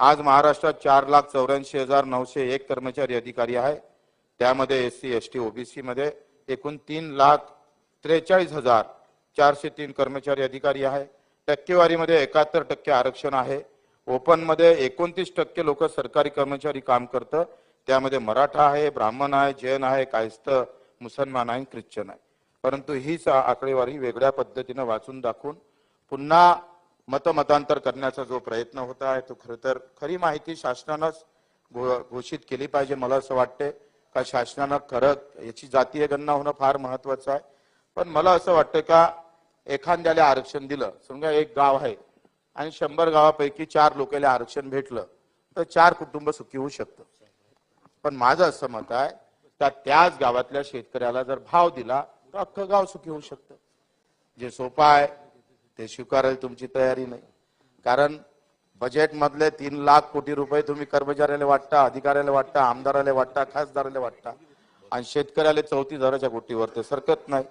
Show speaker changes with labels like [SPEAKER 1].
[SPEAKER 1] आज महाराष्ट्रात चार लाख चौऱ्याऐंशी हजार नऊशे एक कर्मचारी अधिकारी आहे. त्यामध्ये S C S T OBC मध्ये एकूण तीन लाख त्रेचाळीस हजार चारशे तीन कर्मचारी अधिकारी आहे. टक्केवारीमध्ये एकाहत्तर टक्के आरक्षण आहे. ओपनमध्ये एकोणतीस टक्के लोक सरकारी कर्मचारी काम करतं. त्यामध्ये मराठा आहे ब्राह्मण आहे जैन आहे कायस्थ मुसलमान आहे ख्रिश्चन आहे. परंतु हीच आकडेवारी वेगळ्या पद्धतीनं वाचून दाखवून पुन्हा मतमतांतर करण्याचा जो प्रयत्न होत आहे तो खरं तर खरी माहिती शासनानंच घो- घोषित केली पाहिजे मला असं वाटते का शासनानं खरं याची जातीय गणना होणं फार महत्वाचं आहे. पण मला असं वाटतं का एखाद्याला आरक्षण दिलं समजा एक गाव आहे आणि शंभर गावापैकी चार लोकांना आरक्षण भेटलं तर चार कुटुंब सुखी होऊ शकतं. पण माझं असं मत आहे का त्याच गावातल्या शेतकऱ्याला जर भाव दिला तर अख्खं गाव सुखी होऊ शकतं. जे सोपं आहे ते स्वीकारायला तुमची तयारी नाही. कारण बजेटमधले तीन लाख कोटी रुपये तुम्ही कर्मचाऱ्याला वाटता अधिकाऱ्याला वाटता आमदाराला वाटता खासदाराला वाटता आणि शेतकऱ्याला चौतीस हजाराच्या कोटीवर ते सरकत नाही.